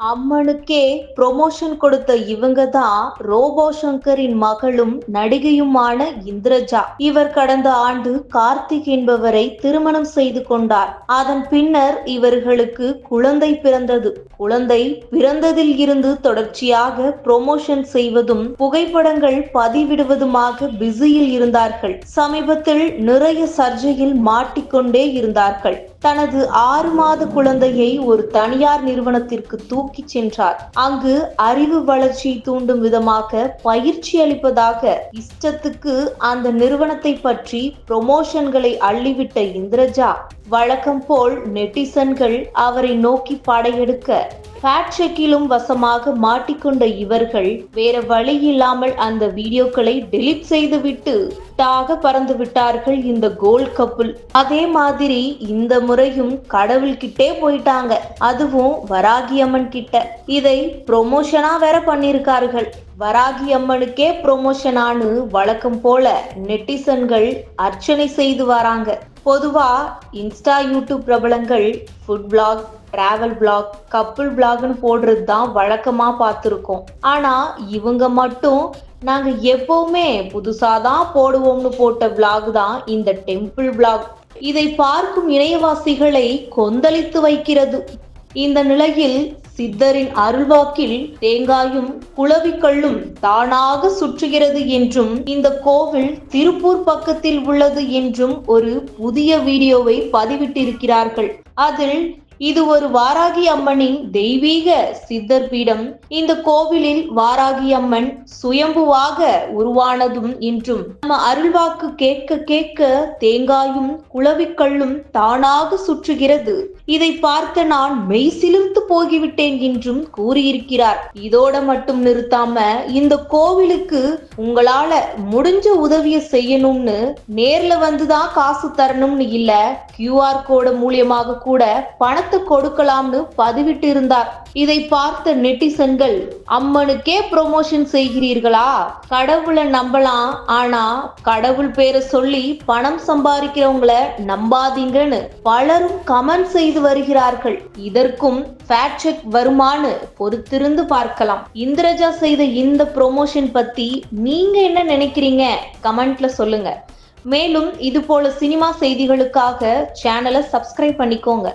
அம்மனுக்கே promotion கொடுத்த இவங்க தான் ரோபோ சங்கரின் மகளும் நடிகையுமான இந்திரஜா. இவர் கடந்த ஆண்டு கார்த்திக் என்பவரை திருமணம் செய்து கொண்டார். அதன் பின்னர் இவர்களுக்கு குழந்தை பிறந்தது. குழந்தை பிறந்ததில் இருந்து தொடர்ச்சியாக ப்ரொமோஷன் செய்வதும் புகைப்படங்கள் பதிவிடுவதுமாக பிஸியில் இருந்தார்கள். சமீபத்தில் நிறைய சர்ஜையில் மாட்டிக்கொண்டே இருந்தார்கள். தனது ஆறு மாத குழந்தையை ஒரு தனியார் நிறுவனத்திற்கு தூக்கி சென்றார். அங்கு அறிவு வளர்ச்சி தூண்டும் விதமாக பயிற்சி அளிப்பதாக இஷ்டத்துக்கு அந்த நிறுவனத்தை பற்றி ப்ரொமோஷன்களை அள்ளிவிட்ட இந்திரஜா வழக்கம் போல் நெட்டிசன்கள் அவரை நோக்கி படையெடுக்க ஃபேட் செக்கிலும் வசமாக மாட்டிக்கொண்ட இவர்கள் வேற வழி இல்லாமல் அந்த வீடியோக்களை டெலீட் செய்துவிட்டு டாக பறந்து விட்டார்கள் இந்த கோல்ட் கப்புல் அதே மாதிரி இந்த முறையும் கடவுள்கிட்டே போயிட்டாங்க. அதுவும் வராகி அம்மன் கிட்ட. இதை ப்ரொமோஷனா வேற பண்ணிருக்கார்கள் வராகி அம்மனுக்கே ப்ரொமோஷனானு வழக்கம் போல நெட்டிசன்கள் அர்ச்சனை செய்து வராங்க. பொதுவா இன்ஸ்டா யூடியூப் பிரபலங்கள் food vlog travel vlog couple பிளாக்னு போடுறது தான் வழக்கமாக பார்த்துருக்கோம். ஆனால் இவங்க மட்டும் நாங்கள் எப்பவுமே புதுசாக தான் போடுவோம்னு போட்ட பிளாக் தான் இந்த டெம்பிள் பிளாக் இதை பார்க்கும் இணையவாசிகளை கொந்தளித்து வைக்கிறது. இந்த நிலையில் சித்தரின் அருள்வாக்கில் தேங்காயும் குளவிக்கல்லும் தானாக சுற்றுகிறது என்றும் இந்த கோவில் திருப்பூர் பக்கத்தில் உள்ளது என்றும் ஒரு புதிய வீடியோவை பதிவிட்டிருக்கிறார்கள். அதில் இது ஒரு வாராகி அம்மனின் தெய்வீக சித்தர் பீடம் இந்த கோவிலில் வாராகி அம்மன் சுயம்புவாக உருவானதும் என்றும் நம்ம அருள்வாக்கு கேட்க கேட்க தேங்காயும் குளவிக்கல்லும் தானாக சுற்றுகிறது. இதை பார்த்த நான் மெய் சிலிர்த்து போகிவிட்டேன் என்றும் கூறியிருக்கிறார். இதோட மட்டும் நிறுத்தாம இந்த கோவிலுக்கு உங்களால முடிஞ்ச உதவியை செய்யணும்னு நேர்ல வந்துதான் காசு தரணும்னு இல்ல கியூஆர் கோடு மூலியமாக கூட பணத்தை கொடுக்கலாம்னு பதிவிட்டு இருந்தார் இதை பார்த்த நெட்டிசன்கள் அம்மனுக்கே ப்ரொமோஷன் செய்கிறீர்களா? கடவுளை நம்பலாம் ஆனா கடவுள் பேரை சொல்லி பணம் சம்பாதிக்கிறவங்கள நம்பாதீங்கன்னு பலரும் கமெண்ட் செய்து வருகிறார்கள். இதற்கும் ஃபேட் செக் வருமானு பொறுத்திருந்து பார்க்கலாம். இந்திரஜா செய்த இந்த ப்ரொமோஷன் பத்தி நீங்க என்ன நினைக்கிறீங்க? கமெண்ட்ல சொல்லுங்க. மேலும் இது போல சினிமா செய்திகளுக்காக சேனலை சப்ஸ்கிரைப் பண்ணிக்கோங்க.